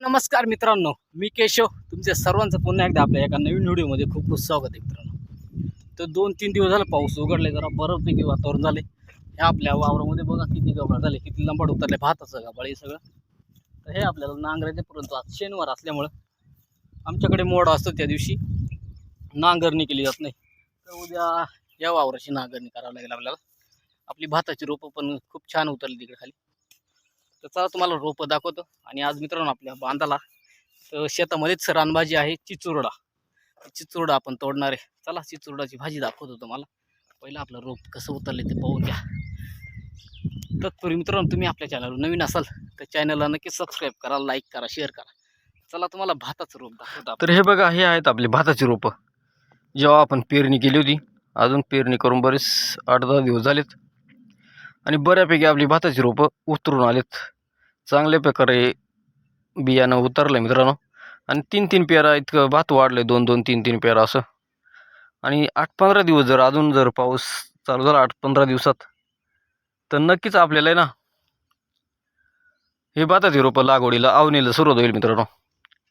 नमस्कार मित्रांनो मी केशव. तुमच्या सर्वांचं पुन्हा एकदा आपल्या एका नवीन व्हिडिओमध्ये खूप खूप स्वागत आहे मित्रांनो. तर दोन तीन दिवस झालं पाऊस उघडले जरा बऱ्यापैकी वातावरण झाले हे आपल्या वावरामध्ये बघा किती गबाळ झाले किती लंबाड उतरले भाताचं गबाळ हे सगळं. तर हे आपल्याला नांगरायचे परंतु आज शनिवार असल्यामुळं आमच्याकडे मोड असतो त्या दिवशी नांगरणी केली जात नाही. तर उद्या या वावराची नांगरणी करावं लागेल आपल्याला. आपली भाताची रोपं पण खूप छान उतरली तिकडे खाली. तर चला तुम्हाला रोपं दाखवतो. आणि आज मित्रांनो आपल्या बांधाला तर शेतामध्येच रानभाजी आहे चिचुरडा. चिचुरडा आपण तोडणार आहे. चला चिचुरडाची भाजी दाखवतो तुम्हाला. पहिलं आपलं रोप कसं उतरले ते पाहून घ्या. तत्पूर्वी मित्रांनो तुम्ही आपल्या चॅनलवर नवीन असाल तर चॅनलला नक्की सबस्क्राईब करा लाईक करा शेअर करा. चला तुम्हाला भाताचं रोप दाखवतो तर हे बघा हे आहेत आपली भाताची रोपं. जेव्हा आपण पेरणी केली होती अजून पेरणी करून बरेच आठ दहा दिवस झालेत. आणि बऱ्यापैकी आपली भाताची रोपं उतरून आलेत. चांगल्या प्रकारे बियाणं उतरलं आहे मित्रांनो. आणि तीन तीन पेरा इतकं भात वाढलं दोन दोन तीन तीन पेरा असं. आणि आठ पंधरा दिवस जर अजून जर पाऊस चालू झाला आठ पंधरा दिवसात तर नक्कीच आपल्याला आहे ना हे भाताची रोपं लागवडीला आवणीला सुरुवात होईल मित्रांनो.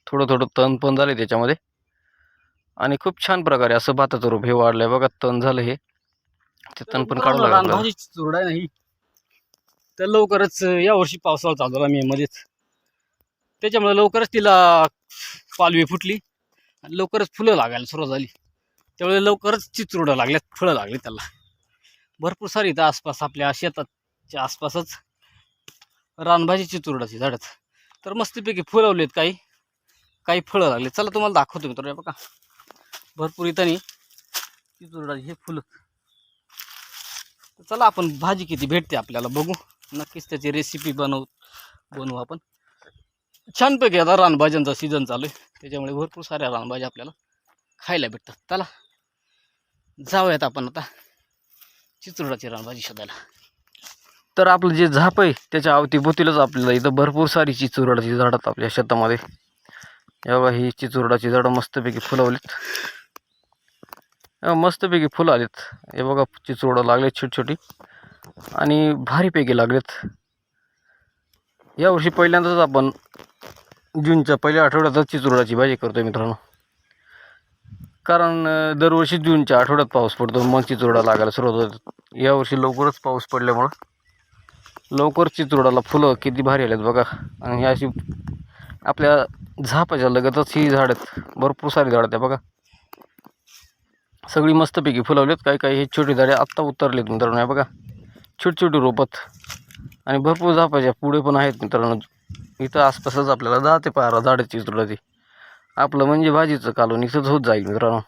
थोडं थोडं तण पण झालं त्याच्यामध्ये. आणि खूप छान प्रकारे असं भाताचं रोप हे वाढलं आहे बघा तण झालं हे. ते तण पण काढू लागलं. आपल्याला. रानभाजी चिचुरडा आहे नाही तर लवकरच यावर्षी पावसाळा चालू झाला मे मध्येच. त्याच्यामुळे लवकरच तिला पालवी फुटली. आणि लवकरच फुलं लागायला सुरुवात झाली. त्यामुळे लवकरच चिचुरडा लागल्यात फळं लागली त्याला. भरपूर सारी इथं आसपास आपल्या शेताच्या आसपासच रानभाजी चिचुरडाची झाडं. तर मस्तपैकी फुलवलेत काही. काही फळं लागले चला तुम्हाला दाखवतो मित्र बघा. भरपूर इथं नाही. चिचुरडाची हे फुलं. चला आपण भाजी किती भेटते आपल्याला बघू. नक्कीच त्याची रेसिपी बनवू बनवू आपण. छानपैकी आता रानभाज्यांचा सीझन चालू आहे. त्याच्यामुळे भरपूर साऱ्या रानभाज्या आपल्याला खायला भेटतात. चला जाऊयात आपण आता चिचुरडाची रानभाजी शोधायला. तर आपलं जे झाप आहे त्याच्या अवतीभोवतीलाच आपल्याला इथं भरपूर सारी चिचुरडाची झाडं आपल्या शेतामध्ये. हे बघा ही चिचुरडाची झाडं मस्तपैकी फुलवलीत. मस्तपैकी फुलं आलेत. हे बघा चिचुरडं लागले छोटी छोटी. आणि भारीपैकी लागलेत. यावर्षी पहिल्यांदाच आपण जूनच्या पहिल्या आठवड्यातच चिचुरडाची भाजी करतो मित्रांनो. कारण दरवर्षी जूनच्या आठवड्यात पाऊस पडतो मग चिचरोडा लागायला सुरुवात होते. यावर्षी लवकरच पाऊस पडल्यामुळं लवकर चिचुरडाला फुलं किती भारी आलेत बघा. आणि ही अशी आपल्या झापाच्या लगतच ही झाड आहेत. भरपूर सारी झाडं आहेत बघा. सगळी मस्तपैकी फुलवलेत. काही काही हे छोटी झाडे आत्ता उतरलेत मित्रांनो हे बघा. छोटी छोटी रोपत आणि भरपूर झापाच्या पुढे पण आहेत मित्रांनो. इथं आसपासच आपल्याला दहा ते झाडाची झाडं चिचुरडाची आपलं म्हणजे भाजीचं कालवण इथंच होत जाईल मित्रांनो.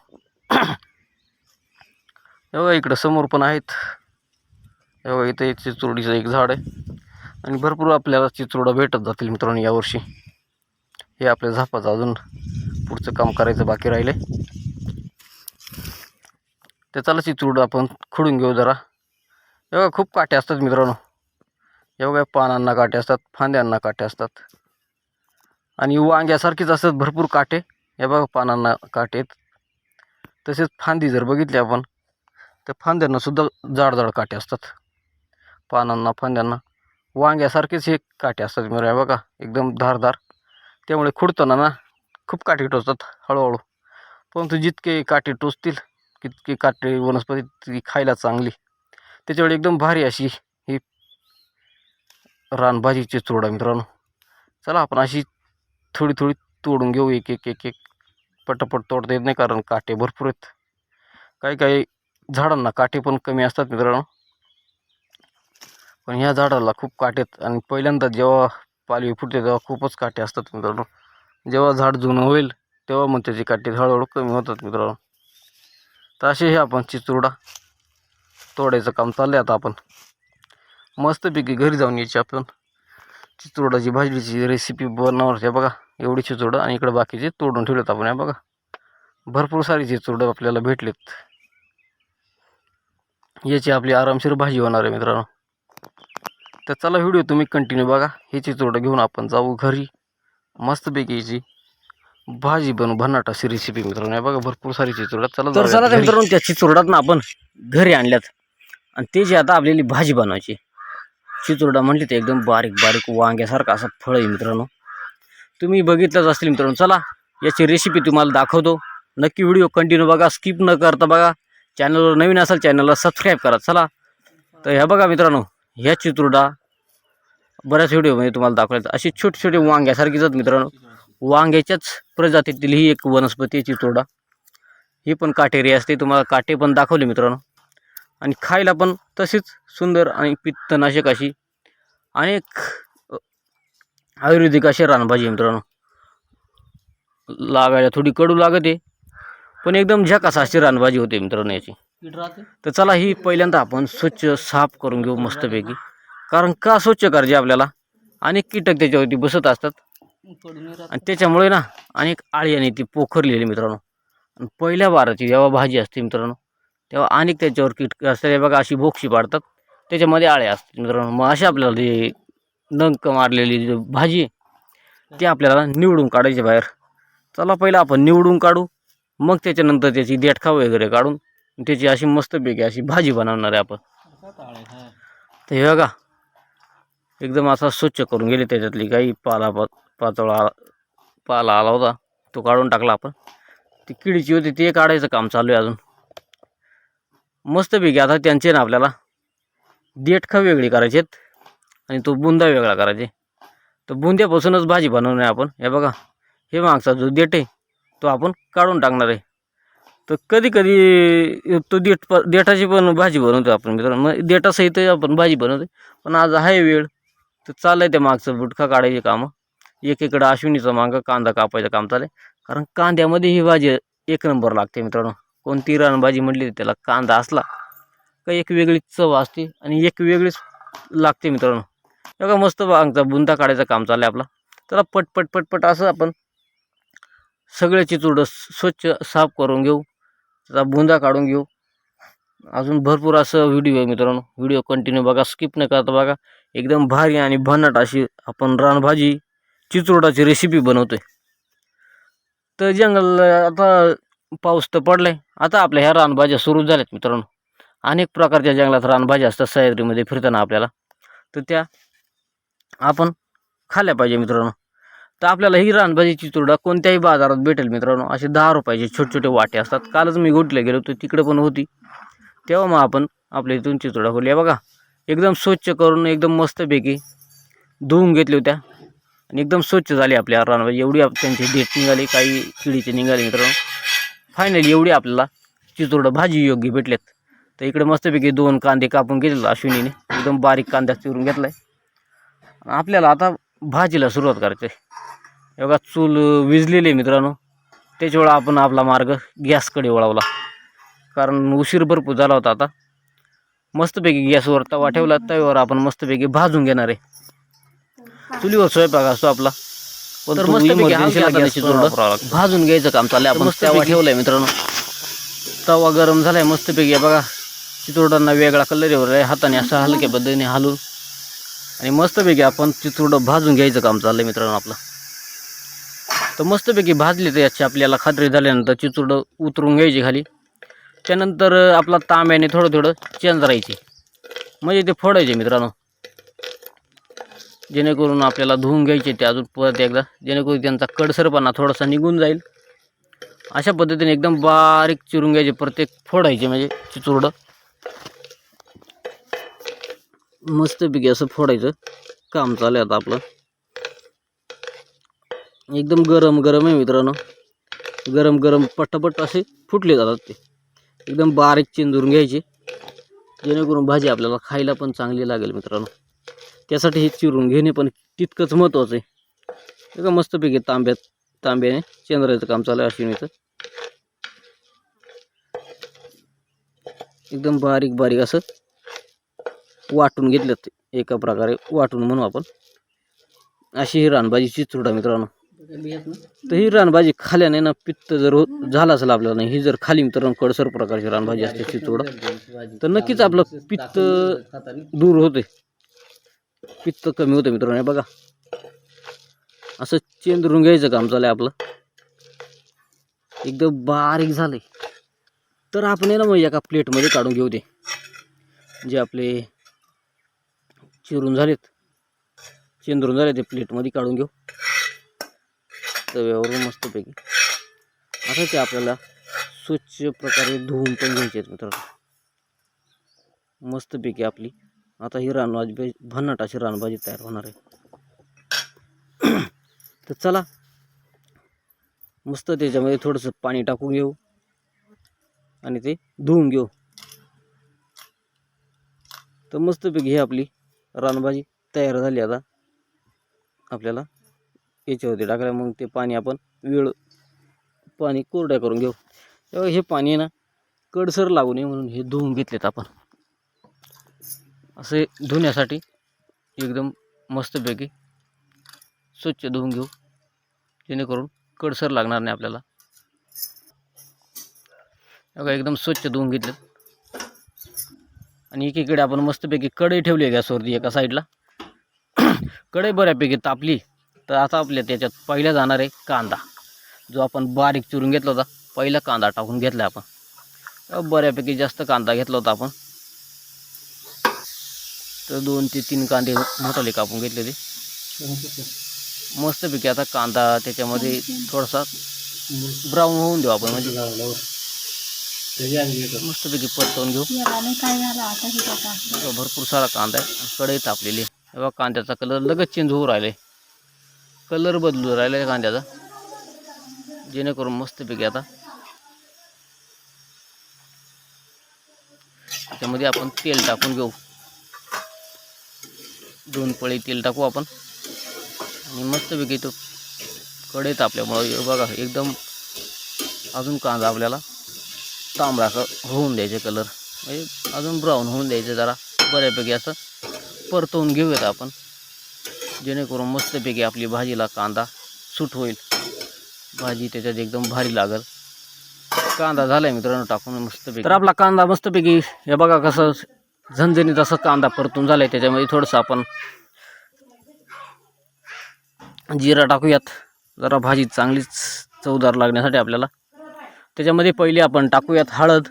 हे बघा इकडं समोर पण आहेत. हे बघा इथं एक चिचुरडीचं एक झाड आहे. आणि भरपूर आपल्याला चिचुरडा भेटत जातील मित्रांनो यावर्षी. हे आपल्या झापाचं अजून पुढचं काम करायचं बाकी राहिलं आहे त्याचालाच चिचुरडा आपण खोडून घेऊ जरा. हे बघा खूप काटे असतात मित्रांनो. हे बघा पानांना काटे असतात फांद्यांना काटे असतात. आणि वांग्यासारखीच असतात भरपूर काटे. हे बघा पानांना काटे आहेत. तसेच फांदी जर बघितली आपण तर फांद्यांनासुद्धा जाड जाड काटे असतात. पानांना फांद्यांना. वांग्यासारखेच हे काटे असतात मित्र हे बघा एकदम धारदार. त्यामुळे खुडताना ना खूप काटे टोचतात हळूहळू. परंतु जितके काटे टोचतील कितकी काटे वनस्पती ती खायला चांगली. त्याच्यावेळी एकदम भारी अशी ही रानभाजीची चोडा मित्रांनो. चला आपण अशी थोडी थोडी तोडून घेऊ एक एक एक एक. पटापट तोडता येत नाही कारण काटे भरपूर आहेत. काही काही झाडांना काटे पण कमी असतात मित्रांनो. पण ह्या झाडाला खूप काटे आहेत आणि पहिल्यांदा जेव्हा पालवी फुटते तेव्हा खूपच काटे असतात मित्रांनो. जेव्हा झाड जुनं होईल तेव्हा मग त्याचे काटे हळूहळू कमी होतात मित्रांनो. तर असे हे आपण चिचुरडा तोडायचं काम चाललं आहे आता आपण. मस्तपैकी घरी जाऊन यायची आपण. चिचुरडाची भाजीची रेसिपी बनवणार आहे बघा. एवढी चिचुरडं आणि इकडे बाकीचे तोडून ठेवलेत आपण हे बघा. भरपूर सारी चिचुरडं आपल्याला भेटलेत. याची आपली आरामशीर भाजी होणार आहे मित्रांनो. तर चला व्हिडिओ तुम्ही कंटिन्यू बघा. हे चिचुरडं घेऊन आपण जाऊ घरी. मस्तपैकी याची भाजी बनवू भन्नाट अशी रेसिपी मित्रांनो. हे बघा भरपूर सारी चिचुरडा. चला तर चला. मित्रांनो त्या चिचुरडात ना आपण घरी आणल्यात. आणि त्याची आता आपल्याला भाजी बनवायची चिचुरडा म्हटली ते एकदम बारीक बारीक वांग्यासारखा असा फळ आहे मित्रांनो. तुम्ही बघितलंच असतील मित्रांनो. चला याची रेसिपी तुम्हाला दाखवतो. नक्की व्हिडिओ कंटिन्यू बघा स्किप न करता बघा. चॅनलवर नवीन असाल चॅनलला सबस्क्राईब करा. चला. तर ह्या बघा मित्रांनो ह्या चित्रुडा बऱ्याच व्हिडिओमध्ये तुम्हाला दाखवल्यात अशी छोटे छोटे वांग्यासारखीच मित्रांनो. वांग्याच्याच प्रजातीतील ही एक वनस्पती आहे चित्रोडा ही पण काटेरी असते. तुम्हाला काटे पण दाखवले मित्रांनो. आणि खायला पण तशीच सुंदर आणि पित्तनाशक अशी अनेक आयुर्वेदिक अशी रानभाजी आहे मित्रांनो. लागायला थोडी कडू लागते पण एकदम झकास अशी रानभाजी होते मित्रांनो याची. तर चला ही पहिल्यांदा आपण स्वच्छ साफ करून घेऊ मस्तपैकी. कारण का स्वच्छ करायचे आपल्याला? अनेक कीटक त्याच्यावरती बसत असतात. आणि त्याच्यामुळे ना अनेक आळी आणि ती पोखरलेली मित्रांनो. आणि पहिल्या बाराची जेव्हा भाजी असते मित्रांनो तेव्हा अनेक त्याच्यावर कीटक असतात. हे बघा अशी बोक्षी पाडतात. त्याच्यामध्ये आळे असतात मित्रांनो. मग अशी आपल्याला जी डंक मारलेली जी भाजी ती आपल्याला निवडून काढायची बाहेर. चला पहिलं आपण निवडून काढू. मग त्याच्यानंतर त्याची देठखा वगैरे काढून त्याची अशी मस्तपैकी अशी भाजी बनवणार आहे आपण. तर हे बघा एकदम असा स्वच्छ करून गेले त्याच्यातली काही पाला पा पातोळा पाला आला होता. तो काढून टाकला आपण. ती किडीची होती ते काढायचं काम चालू आहे अजून. मस्तपैकी आता त्यांचे ना आपल्याला. देठखा वेगळी करायचे आहेत आणि तो बुंदा वेगळा करायचे तर बुंद्यापासूनच भाजी बनवणार आहे आपण. हे बघा हे मागचा जो देठ आहे तो आपण काढून टाकणार आहे. तर कधी कधी तो देठ प देठाची पण भाजी बनवतो आपण मित्रांनो. मग देठासहित आपण भाजी बनवतो पण आज आहे वेळ. तर चाललं आहे त्या मागचं बुटखा काढायचे कामं. एकीकडं अश्विनीचं मागं कांदा कापायचं काम चालेल कारण कांद्यामध्ये ही भाजी एक नंबर लागते मित्रांनो. कोणती रानभाजी म्हटली तर त्याला कांदा असला का एक वेगळी चव असते आणि एक वेगळीच लागते मित्रांनो. बघा मस्त आमचा बुंदा काढायचं काम चाललं आहे आपला. त्याला पटपट पटपट असं आपण सगळ्याची चुडं स्वच्छ साफ करून घेऊ. त्याचा बुंदा काढून घेऊ. अजून भरपूर असं व्हिडिओ आहे मित्रांनो. व्हिडिओ कंटिन्यू बघा स्किप न करता बघा. एकदम भारी आणि भन्नाट अशी आपण रानभाजी चिचोडाची रेसिपी बनवतोय. तर जंगल आता पाऊस तर पडलाय. आता आपल्या ह्या रानभाज्या सुरू झाल्यात मित्रांनो. अनेक प्रकारच्या जंगलात रानभाज्या असतात सह्याद्रीमध्ये फिरताना आपल्याला. तर त्या आपण खाल्ल्या पाहिजे मित्रांनो. तर आपल्याला ही रानभाजी चिचोडा कोणत्याही बाजारात भेटेल मित्रांनो. असे दहा रुपयाचे छोटे छोटे वाटे असतात. कालच मी गोटला गेलो होतो तिकडे पण होती. तेव्हा मग आपण आपल्या इथून चिचोडा खोलल्या बघा. एकदम स्वच्छ करून एकदम मस्तपैकी धुवून घेतल्या होत्या. आणि एकदम स्वच्छ झाली आपल्या रानभाजी एवढी आप- त्यांची डेट निघाली काही किडीचे निघाले मित्रांनो. फायनली एवढी आपल्याला चिचोडं भाजी योग्य भेटल्यात तर इकडे मस्तपैकी दोन कांदे कापून घेतले अश्विनीने. एकदम बारीक कांदा चिरून घेतला आहे आपल्याला आता भाजीला सुरुवात करायची आहे एवढा चूल विजलेली आहे मित्रांनो. त्याच्यावर आपण आपला मार्ग गॅसकडे वळवला. कारण उशीर भरपूर झाला होता आता. मस्तपैकी गॅसवर तवा ठेवला तव्यावर आपण मस्तपैकी भाजून घेणार आहे. चुलीवर स्वयंपाक असतो आपला. पण तर तो मस्तपैकी emergency हलक्या ला हाताने गॅसवर वापरावा लागतो. भाजून घ्यायचं काम चाललंय आपण. मस्तपैकी- तवा ठेवलाय मित्रांनो. तवा गरम झालाय मस्तपैकी बघा. चितोडांना वेगळा कलर आहे हाताने असं हलक्या पद्धतीने हलून आणि मस्तपैकी आपण चितोडं भाजून घ्यायचं काम चाललंय मित्रांनो आपलं. तर मस्तपैकी भाजली तर याची आपल्याला खात्री झाल्यानंतर चिचुडं उतरून घ्यायची खाली. त्यानंतर आपला तांब्याने थोडं थोडं चेंजरायचे. म्हणजे ते फोडायचे मित्रांनो. जेणेकरून आपल्याला धुवून घ्यायचे ते अजून परत एकदा. जेणेकरून त्यांचा कडसरपणा थोडासा निघून जाईल. अशा पद्धतीने एकदम बारीक चिरून घ्यायचे प्रत्येक फोडायचे म्हणजे चिचुरडं. मस्तपैकी असं फोडायचं. काम चालू आहे आता आपलं. एकदम गरम गरम आहे मित्रांनो. गरम गरम पटापट असे फुटले जातात ते. एकदम बारीक चिंजून घ्यायचे. जेणेकरून भाजी आपल्याला खायला पण चांगली लागेल मित्रांनो. त्यासाठी हे चिरून घेणे पण तितकंच महत्त्वाचं आहे. हे का मस्तपैकी तांब्यात तांब्याने चेंद्रायचं काम चालू आहे अश्विनीचं एकदम बारीक बारीक असं वाटून घेतलं ते. एका प्रकारे वाटून म्हणू आपण. अशी ही रानबाजी चुरडा मित्रांनो. तर ही रानभाजी खाल्याने ना पित्त जर झाला असेल आपल्याला नाही ही जर खाली मित्रांनो कडसर प्रकारची रानभाजी असते चिचोडा तर नक्कीच आपलं पित्त दूर होते. पित्त कमी होतं मित्रांनो हे बघा. असं चेंदरून घ्यायचं काम चालू आहे आपलं. एकदम बारीक झालंय. तर आपण ना मग एका प्लेटमध्ये काढून घेऊ दे जे आपले चिरून झालेत. चेंदरून झाले ते प्लेटमध्ये काढून घेऊ. तव्यावरून मस्तपैकी. असं ते आपल्याला स्वच्छ प्रकारे धुवून पण घ्यायचे आहेत मित्रांनो. मस्तपैकी आपली आता ही रानभाजी भन्नाट अशी रानभाजी तयार होणार आहे. तर चला मस्त त्याच्यामध्ये थोडंसं पाणी टाकून घेऊ आणि ते धुवून घेऊ. तर मस्तपैकी ही आपली रानभाजी तयार झाली आता. आपल्याला याच्यावरती टाकल्या मग ते पाणी आपण वेळ पाणी कोरड्या करून घेऊ. तेव्हा हे पाणी ना कडसर लागू नये म्हणून हे धुवून घेतलेत आपण. असे धुण्यासाठी एकदम मस्तपैकी स्वच्छ धुवून घेऊ. जेणेकरून कडसर लागणार नाही आपल्याला. बघा एकदम स्वच्छ धुवून घेतलं. आणि एकीकडे आपण मस्तपैकी कढई ठेवली आहे गॅसवरती एका साईडला कढई बऱ्यापैकी तापली. तर आता आपल्या त्याच्यात पहिला जाणार आहे कांदा. जो आपण बारीक चिरून घेतला होता पहिला कांदा टाकून घेतला आपण. बऱ्यापैकी जास्त कांदा घेतला होता आपण. तर दोन ते तीन कांदे मोठाले कापून घेतले ते. मस्तपैकी आता कांदा त्याच्यामध्ये थोडासा ब्राऊन होऊन देऊ आपण म्हणजे. मस्तपैकी परतवून घेऊ. भरपूर सारा कांदा आहे. कढई तापलेली तेव्हा कांद्याचा कलर लगेच चेंज होऊ राहिले कलर बदलू राहिला आहे कांद्याचा. जेणेकरून मस्तपैकी आता त्याच्यामध्ये आपण तेल टाकून घेऊ. दोन पळी तेल टाकू आपण. आणि मस्तपैकी तो कढई आपल्यामुळं. हे बघा एकदम अजून कांदा आपल्याला तांबडा क- होऊन द्यायचे कलर म्हणजे अजून ब्राऊन होऊन द्यायचं जरा. बऱ्यापैकी असं परतवून घेऊयात आपण. जेणेकरून मस्तपैकी आपली भाजीला कांदा सूट होईल. भाजी त्याच्यात एकदम भारी लागल. कांदा झाला आहे मित्रांनो टाकून मस्तपैकी. तर आपला कांदा मस्तपैकी हे बघा कसं झणझणीत असा कांदा परतून झाला आहे त्याच्यामध्ये थोडंसं आपण जिरा टाकूयात. जरा भाजी चांगलीच चवदार लागण्यासाठी आपल्याला. त्याच्यामध्ये पहिले आपण टाकूयात हळद.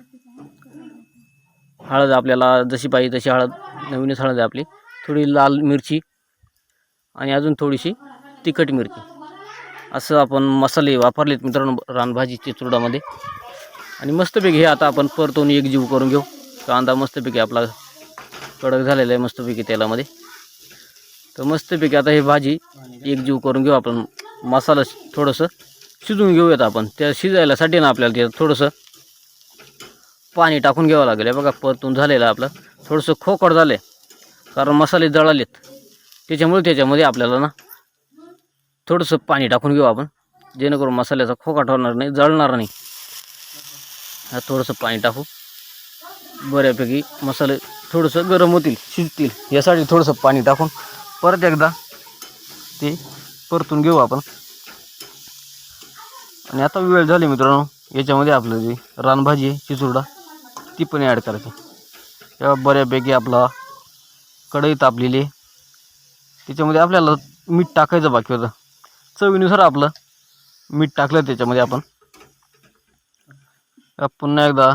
हळद आपल्याला जशी पाहिजे तशी हळद नवीनच हळद आहे आपली. थोडी लाल मिरची आणि अजून थोडीशी तिखट मिरची. असं आपण मसाले वापरलेत मित्रांनो रानभाजी चुरडामध्ये आणि मस्तपैकी हे आता आपण परतून एकजीव करून घेऊ. कांदा मस्तपैकी आपला कडक झालेला आहे मस्तपैकी तेलामध्ये. तर मस्तपैकी आता ही भाजी एकजीव करून घेऊ आपण. मसाला थोडंसं शिजवून घेऊयात आपण. त्या शिजायलासाठी ना आपल्याला त्यात थोडंसं पाणी टाकून घ्यावं लागेल. बघा परतून झालेलं आपलं. थोडंसं खोकड झालं आहे कारण मसाले जळालेत. त्याच्यामुळे त्याच्यामध्ये आपल्याला ना थोडंसं पाणी टाकून घेऊ आपण. जेणेकरून मसाल्याचा खोकाट होणार नाही जळणार नाही. हा थोडंसं पाणी टाकू. बऱ्यापैकी मसाले थोडंसं गरम होतील शिजतील. यासाठी थोडंसं पाणी टाकून परत एकदा ते परतून घेऊ आपण. आणि आता वेळ झाली मित्रांनो याच्यामध्ये आपलं जे रानभाजी आहे चिचुरडा ती पण ॲड करायची. तेव्हा बऱ्यापैकी आपला कढई तापलेली आहे. त्याच्यामध्ये आपल्याला मीठ टाकायचं बाकी होतं. चवीनुसार आपलं मीठ टाकलं त्याच्यामध्ये आपण. पुन्हा एकदा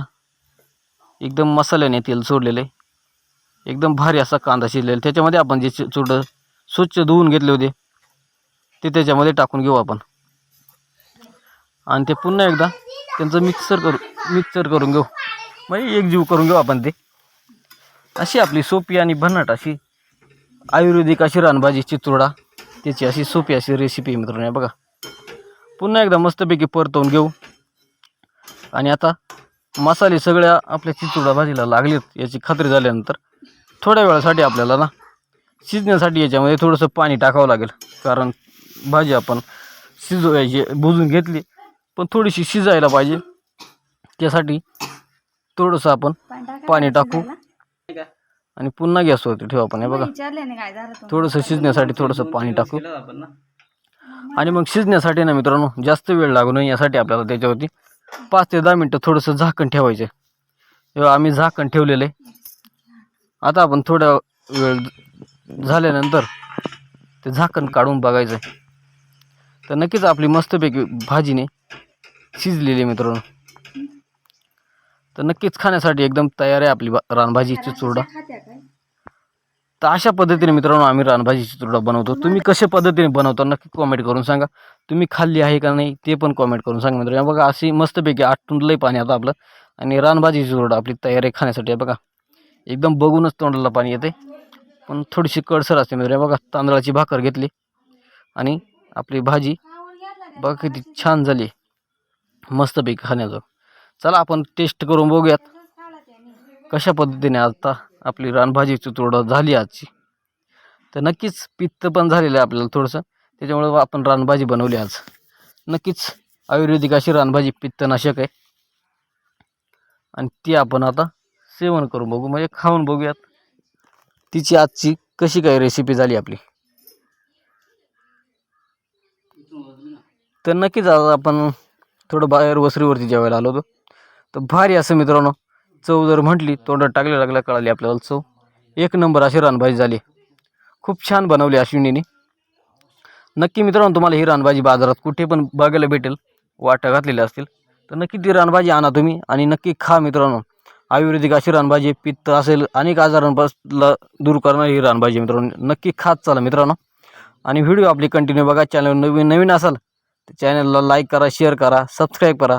एकदम मसाल्याने तेल सोडलेलं. आहे एकदम भारी असा कांदा शिजलेला. त्याच्यामध्ये आपण जे चुरडं स्वच्छ धुवून घेतले होते ते त्याच्यामध्ये टाकून घेऊ आपण. आणि ते पुन्हा एकदा त्यांचं मिक्सर करू मिक्सर करून घेऊ. म्हणजे एकजीव करून घेऊ आपण ते. अशी आपली सोपी आणि भन्नाट अशी आयुर्वेदिक अशी रानभाजी चिचुरडा त्याची अशी सोपी अशी रेसिपी मित्रांनो बघा. पुन्हा एकदा मस्तपैकी परतवून घेऊ. आणि आता मसाले सगळ्या आपल्या चिचुरडा भाजीला लागलेत याची खात्री झाल्यानंतर थोड्या वेळासाठी आपल्याला ना शिजण्यासाठी याच्यामध्ये थोडंसं पाणी टाकावं लागेल. कारण भाजी आपण शिजवायची बुजून घेतली पण थोडीशी शिजायला पाहिजे. त्यासाठी थोडंसं आपण पाणी टाकू. आणि पुन्हा गॅसवरती ठेवू आपण हे बघा? थोडंसं शिजण्यासाठी थोडंसं पाणी टाकू. आणि मग शिजण्यासाठी ना मित्रांनो जास्त वेळ लागू नये यासाठी आपल्याला त्याच्यावरती पाच ते दहा मिनटं थोडंसं झाकण ठेवायचं. तेव्हा आम्ही झाकण ठेवलेलं आहे. आता आपण थोडा वेळ झाल्यानंतर ते झाकण काढून बघायचं. तर नक्कीच आपली मस्तपैकी भाजीने शिजलेली आहे मित्रांनो. तर नक्कीच खाण्यासाठी एकदम तयार आहे आपली रानभाजीची चुरडा तर अशा पद्धतीने मित्रांनो आम्ही रानभाजीची चितुरडा बनवतो. तुम्ही कशा पद्धतीने बनवता नक्की कॉमेंट करून सांगा. तुम्ही खाल्ली आहे का नाही ते पण कॉमेंट करून सांगा मित्रांनो. बघा अशी मस्तपैकी आटून लई पाणी आता आपलं. आणि रानभाजीची चितुरडा आपली तयारी आहे खाण्यासाठी. आहे बघा एकदम बघूनच तोंडाला पाणी येते पण थोडीशी कडसर असते मित्रांनो. बघा तांदळाची भाकर घेतली. आणि आपली भाजी बघा किती छान झाली मस्तपैकी खाण्याचं चला आपण टेस्ट करून बघूयात. कशा पद्धतीने आता आपली रानभाजीची तुरडा झाली आजची. तर नक्कीच पित्त पण झालेलं आहे आपल्याला थोडंसं. त्याच्यामुळं आपण रानभाजी बनवली आज. नक्कीच आयुर्वेदिक अशी रानभाजी पित्तनाशक आहे. आणि ती आपण आता सेवन करून बघू. म्हणजे खाऊन बघूयात. तिची आजची कशी काय रेसिपी झाली आपली? तर नक्कीच आज आपण थोडं बाहेर वसरीवरती जेवायला आलो होतो. तर भारी असं मित्रांनो चव जर म्हटली तोंडात टाकल्या लागल्या कळाली आपल्याला चव. एक नंबर अशी रानभाजी झाली. खूप छान बनवली अश्विनीने. नक्की मित्रांनो तुम्हाला ही रानभाजी बाजारात कुठे पण बघायला भेटेल वाटा घातलेल्या असतील तर नक्की ती रानभाजी आणा तुम्ही आणि नक्की खा मित्रांनो. आयुर्वेदिक अशी रानभाजी पित्त असेल अनेक आजारांपासला दूर करणारी ही रानभाजी मित्रांनो. नक्की खात चाला मित्रांनो. आणि व्हिडिओ आपली कंटिन्यू बघा. चॅनल नवीन नवीन असाल तर चॅनलला लाईक करा शेअर करा सबस्क्राईब करा.